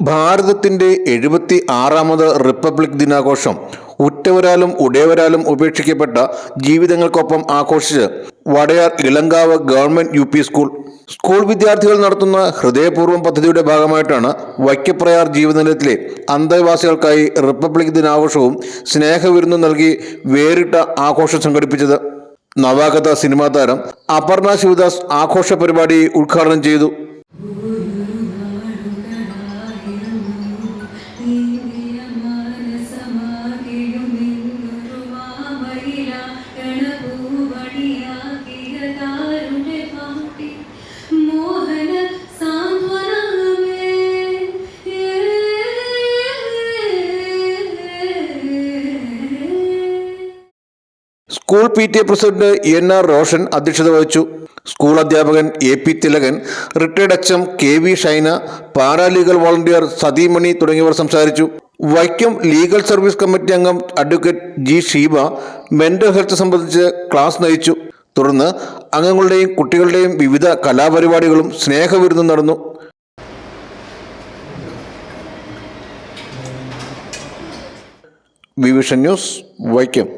ഭാരതത്തിന്റെ എഴുപത്തി ആറാമത് റിപ്പബ്ലിക് ദിനാഘോഷം ഉറ്റവരാലും ഉടയവരാലും ഉപേക്ഷിക്കപ്പെട്ട ജീവിതങ്ങൾക്കൊപ്പം ആഘോഷിച്ച് Vadayar Elankavu government U school. School വിദ്യാർത്ഥികൾ നടത്തുന്ന ഹൃദയപൂർവം പദ്ധതിയുടെ ഭാഗമായിട്ടാണ് വൈക്കപ്രയാർ ജീവനിലയത്തിലെ അന്തേവാസികൾക്കായി റിപ്പബ്ലിക് ദിനാഘോഷവും സ്നേഹവിരുന്നും നൽകി വേറിട്ട ആഘോഷം സംഘടിപ്പിച്ചത്. നവാഗത സിനിമാ താരം അപർണ ശിവദാസ് ആഘോഷ പരിപാടി ഉദ്ഘാടനം ചെയ്തു. School P T A president N R Roshan അധ്യക്ഷത വഹിച്ചു. സ്കൂൾ അധ്യാപകൻ A P Thilakan retired M K V Shaina paralegal volunteer Sathimani തുടങ്ങിയവർ സംസാരിച്ചു. വൈക്കം ലീഗൽ സർവീസ് കമ്മിറ്റി അംഗം advocate G Sheeba mental health സംബന്ധിച്ച് ക്ലാസ് നയിച്ചു. തുടർന്ന് അംഗങ്ങളുടെയും കുട്ടികളുടെയും വിവിധ കലാപരിപാടികളും സ്നേഹവിരുന്നും നടന്നു. വിവിഷൻ ന്യൂസ് വൈക്കം.